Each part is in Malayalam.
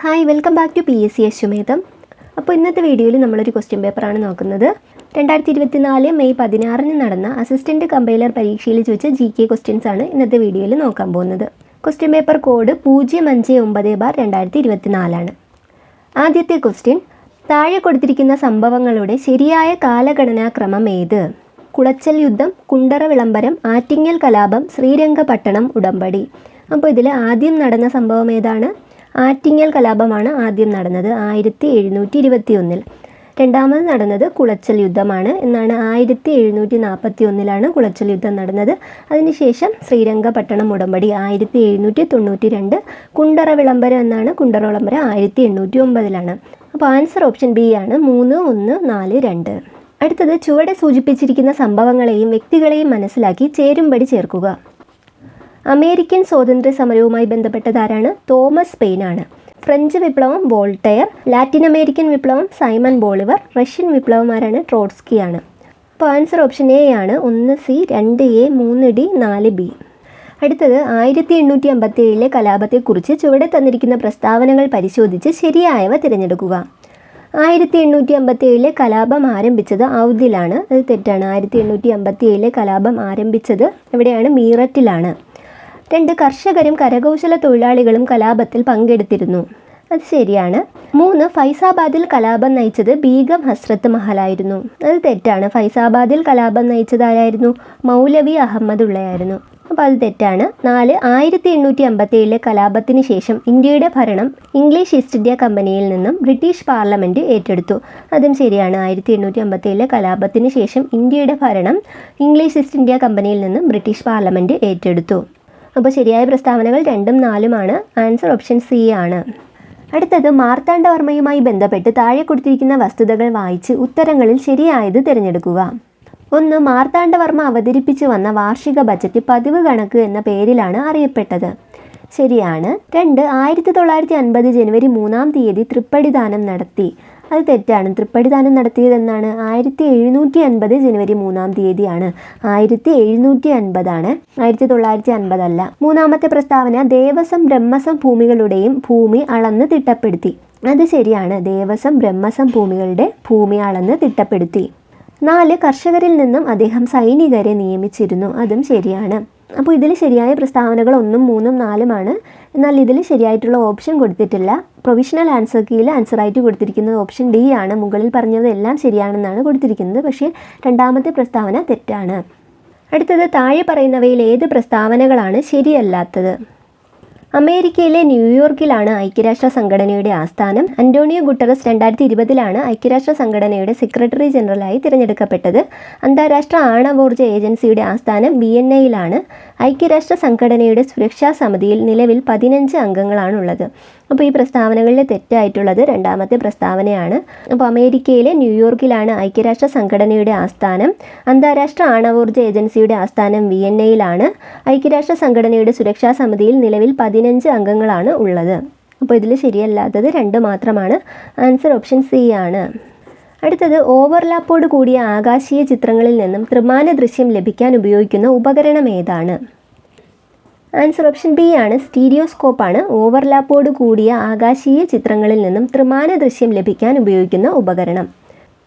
Hi welcome back to P S C Ashwamedham അപ്പോൾ ഇന്നത്തെ വീഡിയോയിൽ നമ്മളൊരു ക്വസ്റ്റ്യൻ പേപ്പറാണ് നോക്കുന്നത്. രണ്ടായിരത്തി ഇരുപത്തിനാല് മെയ് പതിനാറിന് നടന്ന അസിസ്റ്റന്റ് കമ്പൈലർ പരീക്ഷയിൽ ചോദിച്ച ജി കെ ക്വസ്റ്റ്യൻസ് ആണ് ഇന്നത്തെ വീഡിയോയിൽ നോക്കാൻ പോകുന്നത്. ക്വസ്റ്റ്യൻ പേപ്പർ കോഡ് പൂജ്യം അഞ്ച് ഒമ്പത് ബാർ രണ്ടായിരത്തി ഇരുപത്തിനാലാണ് ആദ്യത്തെ ക്വസ്റ്റ്യൻ താഴെ കൊടുത്തിരിക്കുന്ന സംഭവങ്ങളുടെ ശരിയായ കാലഗണനാക്രമം ഏത്? കുളച്ചൽ യുദ്ധം കുണ്ടറ വിളംബരം ആറ്റിങ്ങൽ കലാപം ശ്രീരംഗപട്ടണം ഉടമ്പടി. അപ്പോൾ ഇതിൽ ആദ്യം നടന്ന സംഭവം ഏതാണ്? ആറ്റിങ്ങൽ കലാപമാണ് ആദ്യം നടന്നത് ആയിരത്തി എഴുന്നൂറ്റി ഇരുപത്തി ഒന്നിൽ രണ്ടാമത് നടന്നത് കുളച്ചൽ യുദ്ധമാണ്. എന്നാണ് ആയിരത്തി എഴുന്നൂറ്റി നാൽപ്പത്തി ഒന്നിലാണ് കുളച്ചൽ യുദ്ധം നടന്നത്. അതിനുശേഷം ശ്രീരംഗപട്ടണം ഉടമ്പടി ആയിരത്തി എഴുന്നൂറ്റി തൊണ്ണൂറ്റി രണ്ട് കുണ്ടറ വിളംബരം എന്നാണ് കുണ്ടറ വിളംബരം ആയിരത്തി എണ്ണൂറ്റി ഒമ്പതിലാണ് അപ്പോൾ ആൻസർ ഓപ്ഷൻ ബി ആണ് മൂന്ന് ഒന്ന് നാല് രണ്ട്. അടുത്തത് ചുവടെ സൂചിപ്പിച്ചിരിക്കുന്ന സംഭവങ്ങളെയും വ്യക്തികളെയും മനസ്സിലാക്കി ചേരുംപടി ചേർക്കുക. അമേരിക്കൻ സ്വാതന്ത്ര്യ സമരവുമായി ബന്ധപ്പെട്ടതാരാണ്? തോമസ് പെയിനാണ് ഫ്രഞ്ച് വിപ്ലവം വോൾട്ടയർ ലാറ്റിൻ അമേരിക്കൻ വിപ്ലവം സൈമൺ ബോളിവർ റഷ്യൻ വിപ്ലവമാരാണ് ആരാണ് ട്രോട്സ്കിയാണ് അപ്പോൾ ആൻസർ ഓപ്ഷൻ എ ആണ്. ഒന്ന് സി രണ്ട് എ മൂന്ന് ഡി നാല് ബി. അടുത്തത് ആയിരത്തി എണ്ണൂറ്റി അമ്പത്തി ഏഴിലെ കലാപത്തെക്കുറിച്ച് ചുവടെ തന്നിരിക്കുന്ന പ്രസ്താവനകൾ പരിശോധിച്ച് ശരിയായവ തിരഞ്ഞെടുക്കുക. ആയിരത്തി എണ്ണൂറ്റി അമ്പത്തി ഏഴിലെ കലാപം ആരംഭിച്ചത് ഔദിലാണ്. അത് തെറ്റാണ്. ആയിരത്തി എണ്ണൂറ്റി അമ്പത്തി ഏഴിലെ കലാപം ആരംഭിച്ചത് എവിടെയാണ്? മീററ്റിലാണ്. രണ്ട് കർഷകരും കരകൗശല തൊഴിലാളികളും കലാപത്തിൽ പങ്കെടുത്തിരുന്നു. അത് ശരിയാണ്. മൂന്ന് ഫൈസാബാദിൽ കലാപം നയിച്ചത് ബീഗം ഹസ്രത്ത് മഹലായിരുന്നു. അത് തെറ്റാണ്. ഫൈസാബാദിൽ കലാപം നയിച്ചത് ആരായിരുന്നു? മൗലവി അഹമ്മദുള്ളയായിരുന്നു അപ്പോൾ അത് തെറ്റാണ്. നാല് ആയിരത്തി എണ്ണൂറ്റി അമ്പത്തി ഏഴിലെ കലാപത്തിന് ശേഷം ഇന്ത്യയുടെ ഭരണം ഇംഗ്ലീഷ് ഈസ്റ്റ് ഇന്ത്യ കമ്പനിയിൽ നിന്നും ബ്രിട്ടീഷ് പാർലമെന്റ് ഏറ്റെടുത്തു. അതും ശരിയാണ്. ആയിരത്തി എണ്ണൂറ്റി അമ്പത്തി ഏഴിലെ കലാപത്തിന് ശേഷം ഇന്ത്യയുടെ ഭരണം ഇംഗ്ലീഷ് ഈസ്റ്റ് ഇന്ത്യ കമ്പനിയിൽ നിന്നും ബ്രിട്ടീഷ് പാർലമെന്റ് ഏറ്റെടുത്തു. അപ്പോൾ ശരിയായ പ്രസ്താവനകൾ രണ്ടും നാലുമാണ്. ആൻസർ ഓപ്ഷൻ സി ആണ്. അടുത്തത് മാർത്താണ്ഡവർമ്മയുമായി ബന്ധപ്പെട്ട് താഴെ കൊടുത്തിരിക്കുന്ന വസ്തുതകൾ വായിച്ച് ഉത്തരങ്ങളിൽ ശരിയായത് തിരഞ്ഞെടുക്കുക. ഒന്ന് മാർത്താണ്ഡവർമ്മ അവതരിപ്പിച്ചു വന്ന വാർഷിക ബജറ്റ് പതിവ് കണക്ക് എന്ന പേരിലാണ് അറിയപ്പെട്ടത്. ശരിയാണ്. രണ്ട് ആയിരത്തി തൊള്ളായിരത്തി അൻപത് ജനുവരി മൂന്നാം തീയതി തൃപ്പടിദാനം നടത്തി. അത് തെറ്റാണ്. തൃപ്പടിദാനം നടത്തിയതെന്നാണ് ആയിരത്തി എഴുന്നൂറ്റി അൻപത് ജനുവരി മൂന്നാം തീയതിയാണ്. ആയിരത്തി എഴുന്നൂറ്റി അൻപതാണ് ആയിരത്തി തൊള്ളായിരത്തി അൻപതല്ല മൂന്നാമത്തെ പ്രസ്താവന ദേവസ്വം ബ്രഹ്മസം ഭൂമികളുടെയും ഭൂമി അളന്ന് തിട്ടപ്പെടുത്തി. അത് ശരിയാണ്. ദേവസ്വം ബ്രഹ്മസം ഭൂമികളുടെ ഭൂമി അളന്ന് തിട്ടപ്പെടുത്തി. നാല് കർഷകരിൽ നിന്നും അദ്ദേഹം സൈനികരെ നിയമിച്ചിരുന്നു. അതും ശരിയാണ്. അപ്പോൾ ഇതിൽ ശരിയായ പ്രസ്താവനകൾ ഒന്നും മൂന്നും നാലുമാണ് എന്നാൽ ഇതിൽ ശരിയായിട്ടുള്ള ഓപ്ഷൻ കൊടുത്തിട്ടില്ല. പ്രൊവിഷണൽ ആൻസർ കീയിൽ ആൻസറായിട്ട് കൊടുത്തിരിക്കുന്ന ഓപ്ഷൻ ഡി ആണ്. മുകളിൽ പറഞ്ഞത് എല്ലാം ശരിയാണെന്നാണ് കൊടുത്തിരിക്കുന്നത്. പക്ഷേ രണ്ടാമത്തെ പ്രസ്താവന തെറ്റാണ്. അടുത്തത് താഴെ പറയുന്നവയിൽ ഏത് പ്രസ്താവനകളാണ് ശരിയല്ലാത്തത്? അമേരിക്കയിലെ ന്യൂയോർക്കിലാണ് ഐക്യരാഷ്ട്ര സംഘടനയുടെ ആസ്ഥാനം. അന്റോണിയോ ഗുട്ടറസ് രണ്ടായിരത്തി ഇരുപതിലാണ് ഐക്യരാഷ്ട്ര സംഘടനയുടെ സെക്രട്ടറി ജനറലായി തിരഞ്ഞെടുക്കപ്പെട്ടത്. അന്താരാഷ്ട്ര ആണവോർജ ഏജൻസിയുടെ ആസ്ഥാനം എയിലാണ് ഐക്യരാഷ്ട്ര സംഘടനയുടെ സുരക്ഷാ സമിതിയിൽ നിലവിൽ പതിനഞ്ച് അംഗങ്ങളാണുള്ളത്. അപ്പോൾ ഈ പ്രസ്താവനകളിൽ തെറ്റായിട്ടുള്ളത് രണ്ടാമത്തെ പ്രസ്താവനയാണ്. അപ്പോൾ അമേരിക്കയിലെ ന്യൂയോർക്കിലാണ് ഐക്യരാഷ്ട്ര സംഘടനയുടെ ആസ്ഥാനം. അന്താരാഷ്ട്ര ആണവോർജ ഏജൻസിയുടെ ആസ്ഥാനം വി എൻ എയിലാണ് ഐക്യരാഷ്ട്ര സംഘടനയുടെ സുരക്ഷാ സമിതിയിൽ നിലവിൽ പതിനഞ്ച് അംഗങ്ങളാണ് ഉള്ളത്. അപ്പോൾ ഇതിൽ ശരിയല്ലാത്തത് രണ്ട് മാത്രമാണ്. ആൻസർ ഓപ്ഷൻ സി ആണ്. അടുത്തത് ഓവർലാപ്പോട് കൂടിയ ആകാശീയ ചിത്രങ്ങളിൽ നിന്നും ത്രിമാന ദൃശ്യം ലഭിക്കാൻ ഉപയോഗിക്കുന്ന ഉപകരണം ഏതാണ്? ആൻസർ ഓപ്ഷൻ ബി ആണ്. സ്റ്റീരിയോസ്കോപ്പാണ്. ഓവർലാപ്പോട് കൂടിയ ആകാശീയ ചിത്രങ്ങളിൽ നിന്നും ത്രിമാന ദൃശ്യം ലഭിക്കാൻ ഉപയോഗിക്കുന്ന ഉപകരണം.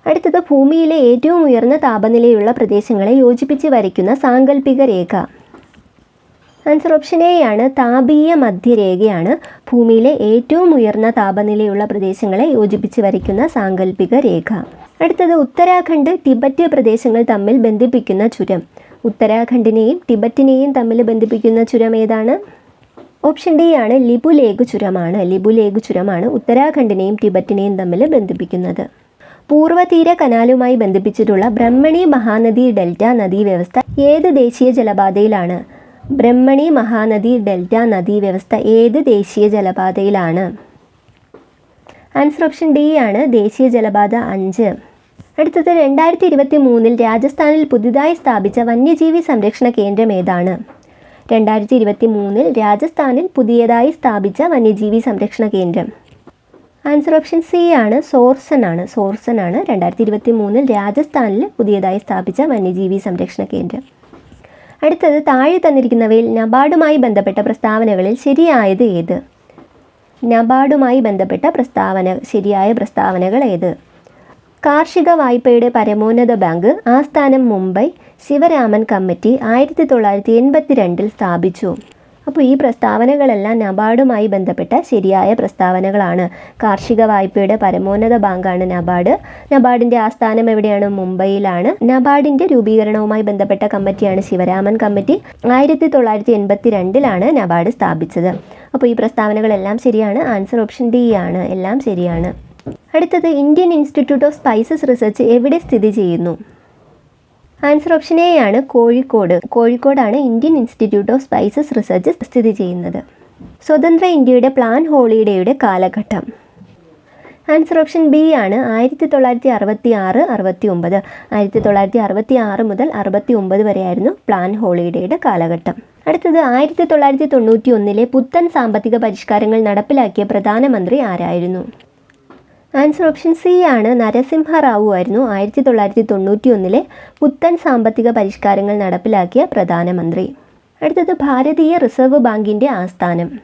അടുത്തത് ഭൂമിയിലെ ഏറ്റവും ഉയർന്ന താപനിലയുള്ള പ്രദേശങ്ങളെ യോജിപ്പിച്ച് വരയ്ക്കുന്ന സാങ്കല്പിക രേഖ. ആൻസർ ഓപ്ഷൻ എ ആണ് താപീയ മധ്യരേഖയാണ്. ഭൂമിയിലെ ഏറ്റവും ഉയർന്ന താപനിലയുള്ള പ്രദേശങ്ങളെ യോജിപ്പിച്ച് വരയ്ക്കുന്ന സാങ്കല്പിക രേഖ. അടുത്തത് ഉത്തരാഖണ്ഡ് ടിബറ്റ് പ്രദേശങ്ങൾ തമ്മിൽ ബന്ധിപ്പിക്കുന്ന ചുരം. ഉത്തരാഖണ്ഡിനെയും ടിബറ്റിനെയും തമ്മിൽ ബന്ധിപ്പിക്കുന്ന ചുരം ഏതാണ്? ഓപ്ഷൻ ഡി ആണ് ലിബുലേഖ് ചുരമാണ്. ലിബുലേഖ് ചുരമാണ് ഉത്തരാഖണ്ഡിനെയും ടിബറ്റിനെയും തമ്മിൽ ബന്ധിപ്പിക്കുന്നത്. പൂർവതീര കനാലുമായി ബന്ധിപ്പിച്ചിട്ടുള്ള ബ്രഹ്മണി മഹാനദി ഡെൽറ്റ നദീ വ്യവസ്ഥ ഏത് ദേശീയ ജലപാതയിലാണ്? ബ്രഹ്മണി മഹാനദി ഡെൽറ്റ നദീ വ്യവസ്ഥ ഏത് ദേശീയ ജലപാതയിലാണ്? ആൻസർ ഓപ്ഷൻ ഡി ആണ് ദേശീയ ജലപാത അഞ്ച്. അടുത്തത് രണ്ടായിരത്തി ഇരുപത്തി മൂന്നിൽ രാജസ്ഥാനിൽ പുതുതായി സ്ഥാപിച്ച വന്യജീവി സംരക്ഷണ കേന്ദ്രം ഏതാണ്? രണ്ടായിരത്തി ഇരുപത്തി മൂന്നിൽ രാജസ്ഥാനിൽ പുതിയതായി സ്ഥാപിച്ച വന്യജീവി സംരക്ഷണ കേന്ദ്രം. ആൻസർ ഓപ്ഷൻ സി ആണ് സോർസൺ ആണ്. സോർസൺ ആണ് രണ്ടായിരത്തി ഇരുപത്തി മൂന്നിൽ രാജസ്ഥാനിൽ പുതിയതായി സ്ഥാപിച്ച വന്യജീവി സംരക്ഷണ കേന്ദ്രം. അടുത്തത് താഴെ തന്നിരിക്കുന്നവയിൽ നബാർഡുമായി ബന്ധപ്പെട്ട പ്രസ്താവനകളിൽ ശരിയായത് ഏത്? നബാർഡുമായി ബന്ധപ്പെട്ട പ്രസ്താവന ശരിയായ പ്രസ്താവനകൾ ഏത്? കാർഷിക വായ്പയുടെ പരമോന്നത ബാങ്ക് ആസ്ഥാനം മുംബൈ ശിവരാമൻ കമ്മിറ്റി ആയിരത്തി തൊള്ളായിരത്തി എൺപത്തി രണ്ടിൽ സ്ഥാപിച്ചു. അപ്പോൾ ഈ പ്രസ്താവനകളെല്ലാം നബാർഡുമായി ബന്ധപ്പെട്ട ശരിയായ പ്രസ്താവനകളാണ്. കാർഷിക വായ്പയുടെ പരമോന്നത ബാങ്കാണ് നബാർഡ്. നബാർഡിന്റെ ആസ്ഥാനം എവിടെയാണ്? മുംബൈയിലാണ്. നബാർഡിന്റെ രൂപീകരണവുമായി ബന്ധപ്പെട്ട കമ്മിറ്റിയാണ് ശിവരാമൻ കമ്മിറ്റി. ആയിരത്തി തൊള്ളായിരത്തി എൺപത്തി രണ്ടിലാണ് നബാർഡ് സ്ഥാപിച്ചത്. അപ്പോൾ ഈ പ്രസ്താവനകളെല്ലാം ശരിയാണ്? ആൻസർ ഓപ്ഷൻ ഡി ആണ്. എല്ലാം ശരിയാണ്. അടുത്തത് Indian Institute of Spices Research എവിടെ സ്ഥിതി ചെയ്യുന്നു? ആൻസർ ഓപ്ഷൻ എ ആണ് കോഴിക്കോട് കോഴിക്കോടാണ് Indian Institute of Spices Research സ്ഥിതി ചെയ്യുന്നത്. സ്വതന്ത്ര ഇന്ത്യയുടെ പ്ലാൻ ഹോളിഡേയുടെ കാലഘട്ടം. ആൻസർ ഓപ്ഷൻ ബി ആണ് ആയിരത്തി തൊള്ളായിരത്തി അറുപത്തി ആറ് അറുപത്തി ഒമ്പത് ആയിരത്തി തൊള്ളായിരത്തി അറുപത്തി ആറ് മുതൽ അറുപത്തി ഒമ്പത് വരെയായിരുന്നു പ്ലാൻ ഹോളിഡേയുടെ കാലഘട്ടം. അടുത്തത് ആയിരത്തി തൊള്ളായിരത്തി തൊണ്ണൂറ്റി ഒന്നിലെ പുത്തൻ സാമ്പത്തിക പരിഷ്കാരങ്ങൾ നടപ്പിലാക്കിയ പ്രധാനമന്ത്രി ആരായിരുന്നു? ആൻസർ ഓപ്ഷൻ സി ആണ്. നരസിംഹ റാവു ആയിരുന്നു ആയിരത്തി തൊള്ളായിരത്തി തൊണ്ണൂറ്റി ഒന്നിലെ പുത്തൻ സാമ്പത്തിക പരിഷ്കാരങ്ങൾ നടപ്പിലാക്കിയ പ്രധാനമന്ത്രി. അടുത്തത് ഭാരതീയ റിസർവ് ബാങ്കിന്റെ ആസ്ഥാനം.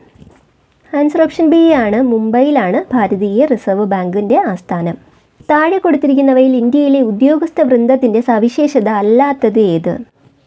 ആൻസർ ഓപ്ഷൻ ബി ആണ്. മുംബൈയിലാണ് ഭാരതീയ റിസർവ് ബാങ്കിന്റെ ആസ്ഥാനം. താഴെ കൊടുത്തിരിക്കുന്നവയിൽ ഇന്ത്യയിലെ ഉദ്യോഗസ്ഥ വൃന്ദത്തിന്റെ സവിശേഷത അല്ലാത്തത് ഏത്?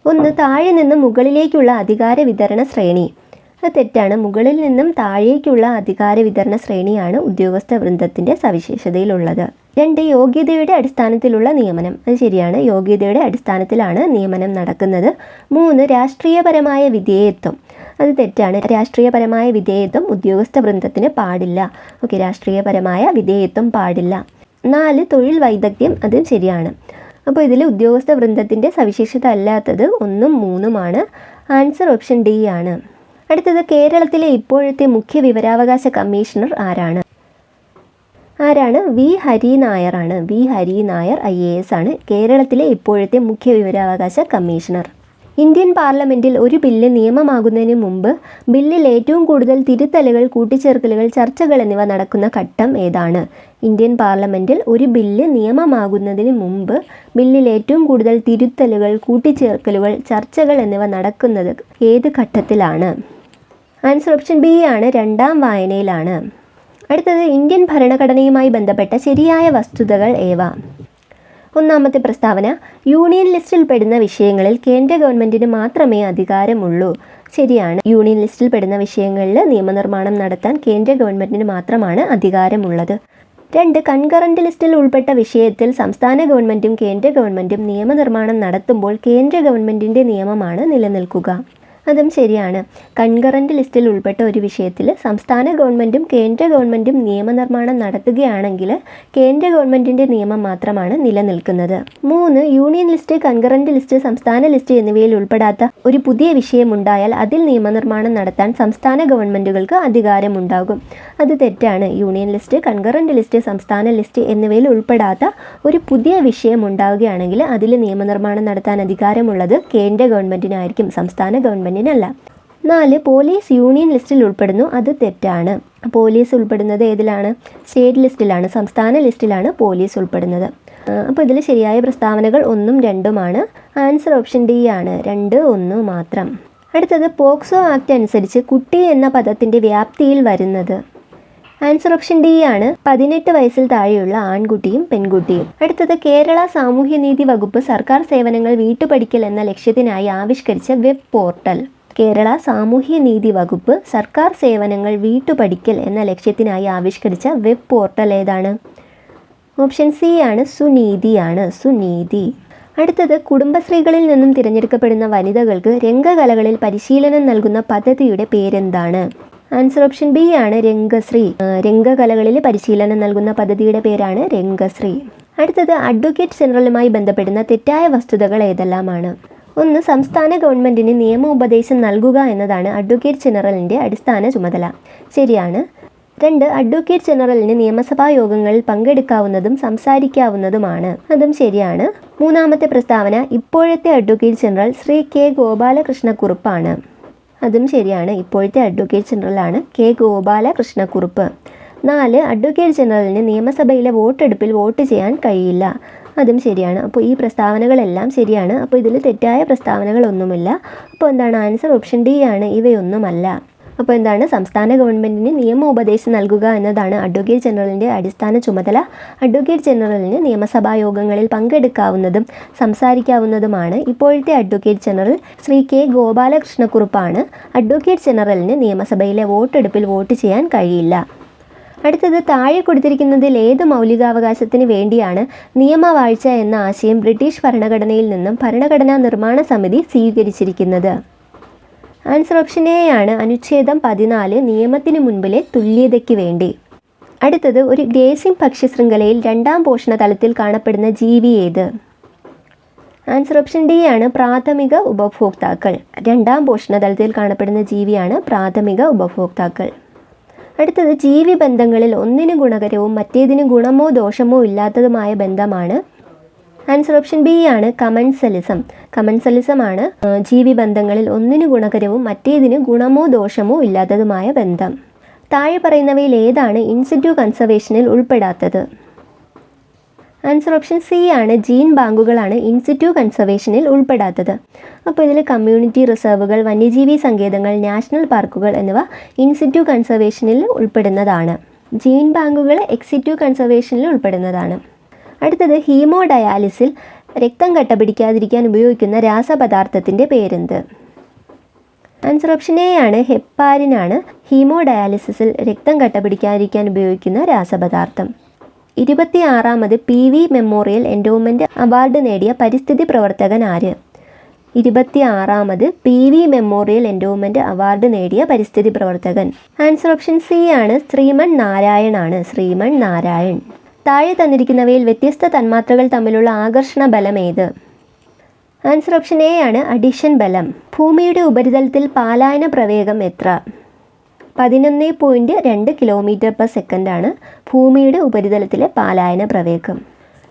ഒന്ന് താഴെ നിന്ന് മുകളിലേക്കുള്ള അധികാര വിതരണ ശ്രേണി. അത് തെറ്റാണ്. മുകളിൽ നിന്നും താഴേക്കുള്ള അധികാര വിതരണ ശ്രേണിയാണ് ഉദ്യോഗസ്ഥ വൃന്ദത്തിന്റെ സവിശേഷതയിലുള്ളത്. രണ്ട് യോഗ്യതയുടെ അടിസ്ഥാനത്തിലുള്ള നിയമനം. അത് ശരിയാണ്. യോഗ്യതയുടെ അടിസ്ഥാനത്തിലാണ് നിയമനം നടക്കുന്നത്. മൂന്ന് രാഷ്ട്രീയപരമായ വിധേയത്വം. അത് തെറ്റാണ്. രാഷ്ട്രീയപരമായ വിധേയത്വം ഉദ്യോഗസ്ഥ വൃന്ദത്തിന് പാടില്ല. ഓക്കെ രാഷ്ട്രീയപരമായ വിധേയത്വം പാടില്ല. നാല് തൊഴിൽ വൈദഗ്ധ്യം. അതും ശരിയാണ്. അപ്പോൾ ഇതിൽ ഉദ്യോഗസ്ഥ വൃന്ദത്തിന്റെ സവിശേഷത അല്ലാത്തത് ഒന്നും മൂന്നുമാണ്. ആൻസർ ഓപ്ഷൻ ഡി ആണ്. അടുത്തത് കേരളത്തിലെ ഇപ്പോഴത്തെ മുഖ്യ വിവരാവകാശ കമ്മീഷണർ ആരാണ്? ആരാണ്? V Hari നായറാണ്. V Hari Nair I A S ആണ്. കേരളത്തിലെ ഇപ്പോഴത്തെ മുഖ്യ വിവരാവകാശ കമ്മീഷണർ. ഇന്ത്യൻ പാർലമെന്റിൽ ഒരു ബില്ല് നിയമമാകുന്നതിന് മുമ്പ് ബില്ലിൽ ഏറ്റവും കൂടുതൽ തിരുത്തലുകൾ കൂട്ടിച്ചേർക്കലുകൾ ചർച്ചകൾ എന്നിവ നടക്കുന്ന ഘട്ടം ഏതാണ്? ഇന്ത്യൻ പാർലമെന്റിൽ ഒരു ബില്ല് നിയമമാകുന്നതിന് മുമ്പ് ബില്ലിൽ ഏറ്റവും കൂടുതൽ തിരുത്തലുകൾ കൂട്ടിച്ചേർക്കലുകൾ ചർച്ചകൾ എന്നിവ നടക്കുന്നത് ഏത് ഘട്ടത്തിലാണ്? ആൻസർ ഓപ്ഷൻ ബി ആണ് രണ്ടാം വായനയിലാണ്. അടുത്തത് ഇന്ത്യൻ ഭരണഘടനയുമായി ബന്ധപ്പെട്ട ശരിയായ വസ്തുതകൾ ഏവ? ഒന്നാമത്തെ പ്രസ്താവന യൂണിയൻ ലിസ്റ്റിൽ പെടുന്ന വിഷയങ്ങളിൽ കേന്ദ്ര ഗവൺമെന്റിന് മാത്രമേ അധികാരമുള്ളൂ. ശരിയാണ് യൂണിയൻ ലിസ്റ്റിൽ പെടുന്ന വിഷയങ്ങളിൽ നിയമനിർമ്മാണം നടത്താൻ കേന്ദ്ര ഗവൺമെന്റിന് മാത്രമാണ് അധികാരമുള്ളത്. രണ്ട് കൺകറന്റ് ലിസ്റ്റിൽ ഉൾപ്പെട്ട വിഷയത്തിൽ സംസ്ഥാന ഗവൺമെന്റും കേന്ദ്ര ഗവൺമെന്റും നിയമനിർമ്മാണം നടത്തുമ്പോൾ കേന്ദ്ര ഗവൺമെന്റിന്റെ നിയമമാണ് നിലനിൽക്കുക. അതും ശരിയാണ്. കൺകറന്റ് ലിസ്റ്റിൽ ഉൾപ്പെട്ട ഒരു വിഷയത്തിൽ സംസ്ഥാന ഗവൺമെന്റും കേന്ദ്ര ഗവൺമെന്റും നിയമനിർമ്മാണം നടത്തുകയാണെങ്കിൽ കേന്ദ്ര ഗവൺമെന്റിന്റെ നിയമം മാത്രമാണ് നിലനിൽക്കുന്നത്. മൂന്ന് യൂണിയൻ ലിസ്റ്റ് കൺകറന്റ് ലിസ്റ്റ് സംസ്ഥാന ലിസ്റ്റ് എന്നിവയിൽ ഉൾപ്പെടാത്ത ഒരു പുതിയ വിഷയമുണ്ടായാൽ അതിൽ നിയമനിർമ്മാണം നടത്താൻ സംസ്ഥാന ഗവൺമെന്റുകൾക്ക് അധികാരമുണ്ടാകും. അത് തെറ്റാണ്. യൂണിയൻ ലിസ്റ്റ് കൺകറന്റ് ലിസ്റ്റ് സംസ്ഥാന ലിസ്റ്റ് എന്നിവയിൽ ഉൾപ്പെടാത്ത ഒരു പുതിയ വിഷയം ഉണ്ടാവുകയാണെങ്കിൽ അതിൽ നിയമനിർമ്മാണം നടത്താൻ അധികാരമുള്ളത് കേന്ദ്ര ഗവൺമെന്റിനായിരിക്കും സംസ്ഥാന ഗവൺമെന്റിനല്ല നാല് പോലീസ് യൂണിയൻ ലിസ്റ്റിൽ ഉൾപ്പെടുന്നു. അത് തെറ്റാണ്. പോലീസ് ഉൾപ്പെടുന്നത് ഏതിലാണ്? സ്റ്റേറ്റ് ലിസ്റ്റിലാണ്. സംസ്ഥാന ലിസ്റ്റിലാണ് പോലീസ് ഉൾപ്പെടുന്നത്. അപ്പോൾ ഇതിൽ ശരിയായ പ്രസ്താവനകൾ ഒന്നും രണ്ടുമാണ്. ആൻസർ ഓപ്ഷൻ ഡി ആണ്. രണ്ട് ഒന്ന് മാത്രം. അടുത്തത് പോക്സോ ആക്ട് അനുസരിച്ച് കുട്ടി എന്ന പദത്തിന്റെ വ്യാപ്തിയിൽ വരുന്നത്. ആൻസർ ഓപ്ഷൻ ഡി ആണ്. പതിനെട്ട് വയസ്സിൽ താഴെയുള്ള ആൺകുട്ടിയും പെൺകുട്ടിയും. അടുത്തത് കേരള സാമൂഹ്യനീതി വകുപ്പ് സർക്കാർ സേവനങ്ങൾ വീട്ടുപടിക്കൽ എന്ന ലക്ഷ്യത്തിനായി ആവിഷ്കരിച്ച വെബ് പോർട്ടൽ. കേരള സാമൂഹ്യനീതി വകുപ്പ് സർക്കാർ സേവനങ്ങൾ വീട്ടുപടിക്കൽ എന്ന ലക്ഷ്യത്തിനായി ആവിഷ്കരിച്ച വെബ് പോർട്ടൽ ഏതാണ്? ഓപ്ഷൻ സി ആണ് സുനീതിയാണ് സുനീതി. അടുത്തത് കുടുംബശ്രീകളിൽ നിന്നും തിരഞ്ഞെടുക്കപ്പെടുന്ന വനിതകൾക്ക് രംഗകലകളിൽ പരിശീലനം നൽകുന്ന പദ്ധതിയുടെ പേരെന്താണ്? ആൻസർ ഓപ്ഷൻ ബി ആണ് രംഗശ്രീ. രംഗകലകളിൽ പരിശീലനം നൽകുന്ന പദ്ധതിയുടെ പേരാണ് രംഗശ്രീ. അടുത്തത് അഡ്വക്കേറ്റ് ജനറലുമായി ബന്ധപ്പെടുന്ന തെറ്റായ വസ്തുതകൾ ഏതെല്ലാമാണ്? ഒന്ന് സംസ്ഥാന ഗവൺമെന്റിന് നിയമോപദേശം നൽകുക എന്നതാണ് അഡ്വക്കേറ്റ് ജനറലിന്റെ അടിസ്ഥാന ചുമതല. ശരിയാണ്. രണ്ട് അഡ്വക്കേറ്റ് ജനറലിന് നിയമസഭാ യോഗങ്ങളിൽ പങ്കെടുക്കാവുന്നതും സംസാരിക്കാവുന്നതുമാണ്. അതും ശരിയാണ്. മൂന്നാമത്തെ പ്രസ്താവന ഇപ്പോഴത്തെ അഡ്വക്കേറ്റ് ജനറൽ ശ്രീ കെ ഗോപാലകൃഷ്ണക്കുറുപ്പാണ്. അതും ശരിയാണ്. ഇപ്പോഴത്തെ അഡ്വക്കേറ്റ് ജനറലാണ് കെ ഗോപാലകൃഷ്ണക്കുറുപ്പ്. നാല് അഡ്വക്കേറ്റ് ജനറലിന് നിയമസഭയിലെ വോട്ടെടുപ്പിൽ വോട്ട് ചെയ്യാൻ കഴിയില്ല. അതും ശരിയാണ്. അപ്പോൾ ഈ പ്രസ്താവനകളെല്ലാം ശരിയാണ്. അപ്പോൾ ഇതിൽ തെറ്റായ പ്രസ്താവനകളൊന്നുമില്ല. അപ്പോൾ എന്താണ്? ആൻസർ ഓപ്ഷൻ ഡി ആണ്. ഇവയൊന്നുമല്ല. അപ്പോൾ എന്താണ്? സംസ്ഥാന ഗവൺമെന്റിന് നിയമോപദേശം നൽകുക എന്നതാണ് അഡ്വക്കേറ്റ് ജനറലിന്റെ അടിസ്ഥാന ചുമതല. അഡ്വക്കേറ്റ് ജനറലിന് നിയമസഭാ യോഗങ്ങളിൽ പങ്കെടുക്കാവുന്നതും സംസാരിക്കാവുന്നതുമാണ് ഇപ്പോഴത്തെ അഡ്വക്കേറ്റ് ജനറൽ ശ്രീ കെ ഗോപാലകൃഷ്ണക്കുറുപ്പാണ്. അഡ്വക്കേറ്റ് ജനറലിന് നിയമസഭയിലെ വോട്ടെടുപ്പിൽ വോട്ട് ചെയ്യാൻ കഴിയില്ല. അടുത്തത് താഴെ കൊടുത്തിരിക്കുന്നതിൽ ഏത് മൗലികാവകാശത്തിന് വേണ്ടിയാണ് നിയമവാഴ്ച എന്ന ആശയം ബ്രിട്ടീഷ് ഭരണഘടനയിൽ നിന്നും ഭരണഘടനാ നിർമ്മാണ സമിതി സ്വീകരിച്ചിരിക്കുന്നത്? ആൻസർ ഓപ്ഷൻ എ ആണ് അനുച്ഛേദം പതിനാല് നിയമത്തിന് മുൻപിലെ തുല്യതയ്ക്ക് വേണ്ടി. അടുത്തത് ഒരു ഗ്രേസിംഗ് ഭക്ഷ്യശൃംഖലയിൽ രണ്ടാം പോഷണ തലത്തിൽ കാണപ്പെടുന്ന ജീവി ഏത്? ആൻസർ ഓപ്ഷൻ ഡി ആണ് പ്രാഥമിക ഉപഭോക്താക്കൾ. രണ്ടാം പോഷണ തലത്തിൽ കാണപ്പെടുന്ന ജീവിയാണ് പ്രാഥമിക ഉപഭോക്താക്കൾ. അടുത്തത് ജീവി ബന്ധങ്ങളിൽ ഒന്നിന് ഗുണകരവും മറ്റേതിന് ഗുണമോ ദോഷമോ ഇല്ലാത്തതുമായ ബന്ധമാണ് ആൻസർ ഓപ്ഷൻ ബി ആണ് കമൻസലിസം. കമൻസലിസം ആണ് ആ, ജീവി ബന്ധങ്ങളിൽ ഒന്നിന് ഗുണകരവും മറ്റേതിന് ഗുണമോ ദോഷമോ ഇല്ലാത്തതുമായ ബന്ധം. താഴെ പറയുന്നവയിൽ ഏതാണ് ഇൻസിറ്റു കൺസർവേഷനിൽ ഉൾപ്പെടാത്തത്? ആൻസർ ഓപ്ഷൻ സി ആണ് ജീൻ ബാങ്കുകളാണ് ഇൻസിറ്റു കൺസർവേഷനിൽ ഉൾപ്പെടാത്തത്. അപ്പോൾ ഇതിൽ കമ്മ്യൂണിറ്റി റിസർവുകൾ വന്യജീവി സങ്കേതങ്ങൾ നാഷണൽ പാർക്കുകൾ എന്നിവ ഇൻസിറ്റു കൺസർവേഷനിൽ ഉൾപ്പെടുന്നതാണ്. ജീൻ ബാങ്കുകൾ എക്സിറ്റു കൺസർവേഷനിൽ ഉൾപ്പെടുന്നതാണ്. അടുത്തത് ഹീമോ ഡയാലിസിൽ രക്തം കട്ടപിടിക്കാതിരിക്കാൻ ഉപയോഗിക്കുന്ന രാസപദാർത്ഥത്തിന്റെ പേരെന്ത്? ആൻസർ ഓപ്ഷൻ എ ആണ് ഹെപ്പാരിനാണ് ഹീമോ ഡയാലിസിസിൽ രക്തം കട്ടപിടിക്കാതിരിക്കാൻ ഉപയോഗിക്കുന്ന രാസപദാർത്ഥം. ഇരുപത്തി ആറാമത് P V memorial endowment award നേടിയ പരിസ്ഥിതി പ്രവർത്തകൻ ആര്? ഇരുപത്തി ആറാമത് P V memorial endowment award നേടിയ പരിസ്ഥിതി പ്രവർത്തകൻ. ആൻസർ ഓപ്ഷൻ സി ആണ് ശ്രീമൺ നാരായൺ ആണ് ശ്രീമൺ നാരായൺ. താഴെ തന്നിരിക്കുന്നവയിൽ വ്യത്യസ്ത തന്മാത്രകൾ തമ്മിലുള്ള ആകർഷണ ബലം ഏത്? ആൻസർ ഓപ്ഷൻ എ ആണ് അഡിഷൻ ബലം. ഭൂമിയുടെ ഉപരിതലത്തിൽ പാലായന പ്രവേഗം എത്ര? പതിനൊന്ന് പോയിന്റ് രണ്ട് കിലോമീറ്റർ പെർ സെക്കൻഡാണ് ഭൂമിയുടെ ഉപരിതലത്തിലെ പാലായന പ്രവേഗം.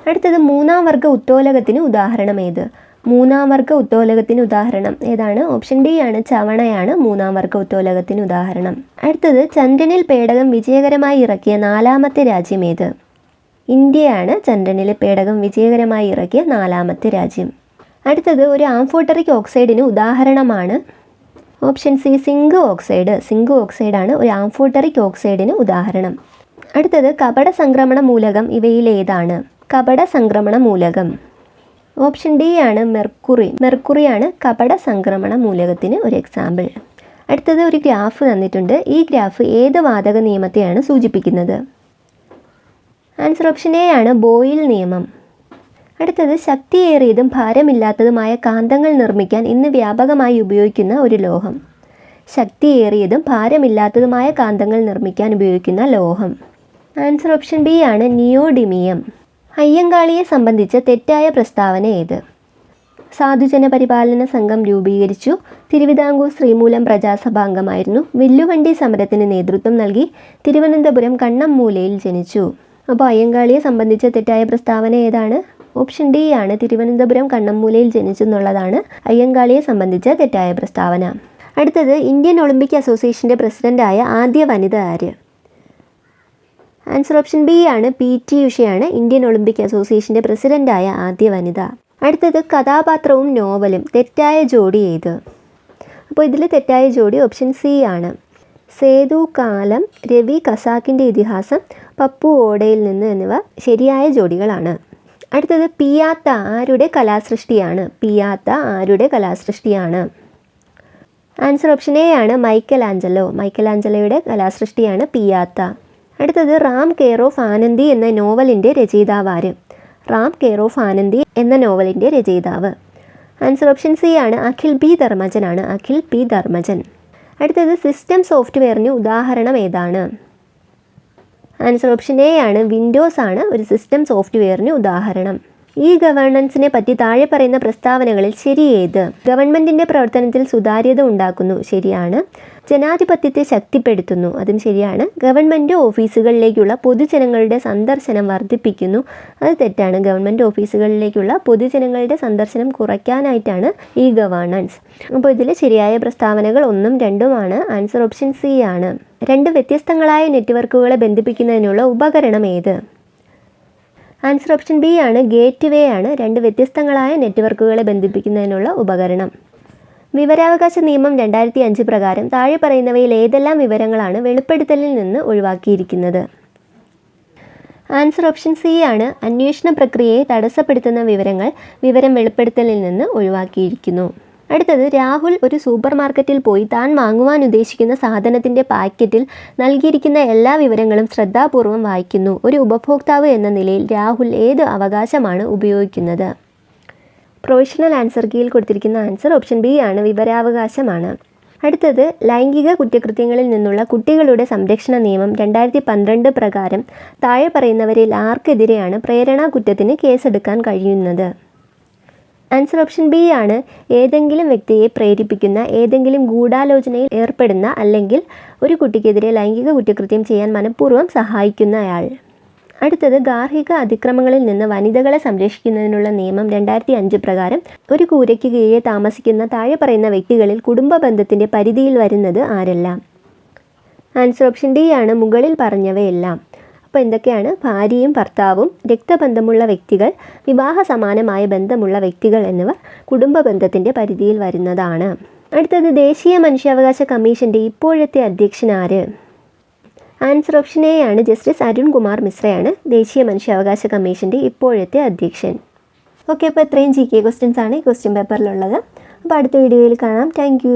അടുത്തത് മൂന്നാം വർഗ ഉത്തോലകത്തിന് ഉദാഹരണം ഏത്? മൂന്നാം വർഗ ഉത്തോലകത്തിന് ഉദാഹരണം ഏതാണ്? ഓപ്ഷൻ ഡി ആണ് ചവണയാണ് മൂന്നാം വർഗ ഉത്തോലകത്തിന് ഉദാഹരണം. അടുത്തത് ചന്ദ്രനിൽ പേടകം വിജയകരമായി ഇറക്കിയ നാലാമത്തെ രാജ്യം ഏത്? ഇന്ത്യയാണ് ചന്ദ്രനിലെ പേടകം വിജയകരമായി ഇറക്കിയ നാലാമത്തെ രാജ്യം. അടുത്തത് ഒരു ആംഫോട്ടറിക് ഓക്സൈഡിന് ഉദാഹരണമാണ്. Option C zinc oxide. Zinc ഓക്സൈഡാണ് ഒരു ആംഫോട്ടറിക് ഓക്സൈഡിന് ഉദാഹരണം. അടുത്തത് കപട സംക്രമണ മൂലകം ഇവയിലേതാണ്. കപട സംക്രമണ മൂലകം. ഓപ്ഷൻ ഡി ആണ് മെർക്കുറി. മെർക്കുറിയാണ് കപട സംക്രമണ മൂലകത്തിന് ഒരു എക്സാമ്പിൾ. അടുത്തത് ഒരു ഗ്രാഫ് തന്നിട്ടുണ്ട്. ഈ ഗ്രാഫ് ഏത് വാതക നിയമത്തെയാണ് സൂചിപ്പിക്കുന്നത്? ആൻസർ ഓപ്ഷൻ എ ആണ് ബോയിൽ നിയമം. അടുത്തത് ശക്തിയേറിയതും ഭാരമില്ലാത്തതുമായ കാന്തങ്ങൾ നിർമ്മിക്കാൻ ഇന്ന് വ്യാപകമായി ഉപയോഗിക്കുന്ന ഒരു ലോഹം. ശക്തിയേറിയതും ഭാരമില്ലാത്തതുമായ കാന്തങ്ങൾ നിർമ്മിക്കാൻ ഉപയോഗിക്കുന്ന ലോഹം. ആൻസർ ഓപ്ഷൻ ബി ആണ് നിയോഡിമിയം. അയ്യങ്കാളിയെ സംബന്ധിച്ച തെറ്റായ പ്രസ്താവന ഏത്? സാധുജന പരിപാലന സംഘം രൂപീകരിച്ചു. തിരുവിതാംകൂർ ശ്രീമൂലം പ്രജാസഭാംഗമായിരുന്നു. വില്ലുവണ്ടി സമരത്തിന് നേതൃത്വം നൽകി. തിരുവനന്തപുരം കണ്ണമ്മൂലയിൽ ജനിച്ചു. അപ്പോൾ അയ്യങ്കാളിയെ സംബന്ധിച്ച തെറ്റായ പ്രസ്താവന ഏതാണ്? ഓപ്ഷൻ ഡി ആണ്. തിരുവനന്തപുരം കണ്ണമ്മൂലയിൽ ജനിച്ചെന്നുള്ളതാണ് അയ്യങ്കാളിയെ സംബന്ധിച്ച തെറ്റായ പ്രസ്താവന. അടുത്തത് ഇന്ത്യൻ ഒളിമ്പിക് അസോസിയേഷന്റെ പ്രസിഡന്റായ ആദ്യ വനിത ആര്? ആൻസർ ഓപ്ഷൻ ബി ആണ്. പി ടി ഉഷയാണ് ഇന്ത്യൻ ഒളിമ്പിക് അസോസിയേഷന്റെ പ്രസിഡന്റായ ആദ്യ വനിത. അടുത്തത് കഥാപാത്രവും നോവലും. തെറ്റായ ജോഡി ഏത്? അപ്പോൾ ഇതിൽ തെറ്റായ ജോഡി ഓപ്ഷൻ സി ആണ്. സേതു കാലം രവി കസാക്കിന്റെ ഇതിഹാസം പപ്പു ഓടയിൽ നിന്ന് എന്നിവ ശരിയായ ജോഡികളാണ്. അടുത്തത് പിയാത്ത ആരുടെ കലാസൃഷ്ടിയാണ്? പിയാത്ത ആരുടെ കലാസൃഷ്ടിയാണ്? ആൻസർ ഓപ്ഷൻ എ ആണ് മൈക്കൽ ആഞ്ചലോ മൈക്കൽ ആഞ്ചലോയുടെ കലാസൃഷ്ടിയാണ് പിയാത്ത. അടുത്തത് റാം കെയർ ഓഫ് ആനന്ദി എന്ന നോവലിന്റെ രചയിതാവ് ആര് റാം കെയർ ഓഫ് ആനന്ദി എന്ന നോവലിന്റെ രചയിതാവ്. ആൻസർ ഓപ്ഷൻ സി ആണ് അഖിൽ പി ധർമ്മജനാണ്. അഖിൽ പി ധർമ്മജൻ. അടുത്തത് സിസ്റ്റം സോഫ്റ്റ്വെയറിന് ഉദാഹരണം ഏതാണ്? ആൻസർ ഓപ്ഷൻ എ ആണ്. വിൻഡോസ് ആണ് ഒരു സിസ്റ്റം സോഫ്റ്റ്വെയറിന് ഉദാഹരണം. ഈ ഗവേണൻസിനെ പറ്റി താഴെ പറയുന്ന പ്രസ്താവനകളിൽ ശരിയേത്. ഗവൺമെന്റിന്റെ പ്രവർത്തനത്തിൽ സുതാര്യത ഉണ്ടാക്കുന്നു ശരിയാണ്. ജനാധിപത്യത്തെ ശക്തിപ്പെടുത്തുന്നു അതും ശരിയാണ്. ഗവൺമെന്റ് ഓഫീസുകളിലേക്കുള്ള പൊതുജനങ്ങളുടെ സന്ദർശനം വർദ്ധിപ്പിക്കുന്നു അത് തെറ്റാണ്. ഗവൺമെന്റ് ഓഫീസുകളിലേക്കുള്ള പൊതുജനങ്ങളുടെ സന്ദർശനം കുറയ്ക്കാനായിട്ടാണ് ഈ ഗവേണൻസ് അപ്പോൾ ഇതിൽ ശരിയായ പ്രസ്താവനകൾ ഒന്നും രണ്ടുമാണ് ആൻസർ ഓപ്ഷൻ സി ആണ്. രണ്ട് വ്യത്യസ്തങ്ങളായ നെറ്റ്വർക്കുകളെ ബന്ധിപ്പിക്കുന്നതിനുള്ള ഉപകരണം ഏത്? Answer option B gateway വേ ആണ്. രണ്ട് വ്യത്യസ്തങ്ങളായ നെറ്റ്വർക്കുകളെ ബന്ധിപ്പിക്കുന്നതിനുള്ള ഉപകരണം. വിവരാവകാശ നിയമം രണ്ടായിരത്തി അഞ്ച് പ്രകാരം താഴെ പറയുന്നവയിൽ ഏതെല്ലാം വിവരങ്ങളാണ് വെളിപ്പെടുത്തലിൽ നിന്ന് ഒഴിവാക്കിയിരിക്കുന്നത്? ആൻസർ ഓപ്ഷൻ സി ആണ് അന്വേഷണ പ്രക്രിയയെ തടസ്സപ്പെടുത്തുന്ന വിവരങ്ങൾ വിവരം വെളിപ്പെടുത്തലിൽ നിന്ന് ഒഴിവാക്കിയിരിക്കുന്നു. അടുത്തത് രാഹുൽ ഒരു സൂപ്പർ മാർക്കറ്റിൽ പോയി താൻ വാങ്ങുവാൻ ഉദ്ദേശിക്കുന്ന സാധനത്തിന്റെ പാക്കറ്റിൽ നൽകിയിരിക്കുന്ന എല്ലാ വിവരങ്ങളും ശ്രദ്ധാപൂർവം വായിക്കുന്നു. ഒരു ഉപഭോക്താവ് എന്ന നിലയിൽ രാഹുൽ ഏത് അവകാശമാണ് ഉപയോഗിക്കുന്നത്? പ്രൊഫഷണൽ ആൻസർ കീയിൽ കൊടുത്തിരിക്കുന്ന ആൻസർ ഓപ്ഷൻ ബി ആണ് വിവരാവകാശമാണ്. അടുത്തത് ലൈംഗിക കുറ്റകൃത്യങ്ങളിൽ നിന്നുള്ള കുട്ടികളുടെ സംരക്ഷണ നിയമം രണ്ടായിരത്തി പന്ത്രണ്ട് പ്രകാരം താഴെ പറയുന്നവരിൽ ആർക്കെതിരെയാണ് പ്രേരണാ കുറ്റത്തിന് കേസെടുക്കാൻ കഴിയുന്നത്? ആൻസർ ഓപ്ഷൻ ബി ആണ് ഏതെങ്കിലും വ്യക്തിയെ പ്രേരിപ്പിക്കുന്ന ഏതെങ്കിലും ഗൂഢാലോചനയിൽ ഏർപ്പെടുന്ന അല്ലെങ്കിൽ ഒരു കുട്ടിക്കെതിരെ ലൈംഗിക കുറ്റകൃത്യം ചെയ്യാൻ മനഃപൂർവം സഹായിക്കുന്നയാൾ അടുത്തത് ഗാർഹിക അതിക്രമങ്ങളിൽ നിന്ന് വനിതകളെ സംരക്ഷിക്കുന്നതിനുള്ള നിയമം രണ്ടായിരത്തി അഞ്ച് പ്രകാരം ഒരു കൂരയ്ക്ക് കീഴെ താമസിക്കുന്ന താഴെ പറയുന്ന വ്യക്തികളിൽ കുടുംബ ബന്ധത്തിന്റെ പരിധിയിൽ വരുന്നത് ആരെല്ലാം? ആൻസർ ഓപ്ഷൻ ഡി ആണ് മുകളിൽ പറഞ്ഞവയെല്ലാം. അപ്പോൾ എന്തൊക്കെയാണ്? ഭാര്യയും ഭർത്താവും രക്തബന്ധമുള്ള വ്യക്തികൾ വിവാഹ സമാനമായ ബന്ധമുള്ള വ്യക്തികൾ എന്നിവർ കുടുംബ ബന്ധത്തിന്റെ പരിധിയിൽ വരുന്നതാണ്. അടുത്തത് ദേശീയ മനുഷ്യാവകാശ കമ്മീഷന്റെ ഇപ്പോഴത്തെ അധ്യക്ഷൻ ആര്? ആൻസർ ഓപ്ഷൻ എ ആണ് ജസ്റ്റിസ് അരുൺ കുമാർ മിശ്രയാണ് ദേശീയ മനുഷ്യാവകാശ കമ്മീഷന്റെ ഇപ്പോഴത്തെ അധ്യക്ഷൻ. ഓക്കെ അപ്പോൾ ഇത്രയും ജി കെ ക്വസ്റ്റ്യൻസ് ആണ് ഈ ക്വസ്റ്റ്യൻ പേപ്പറിലുള്ളത് അപ്പോൾ അടുത്ത വീഡിയോയിൽ കാണാം. താങ്ക്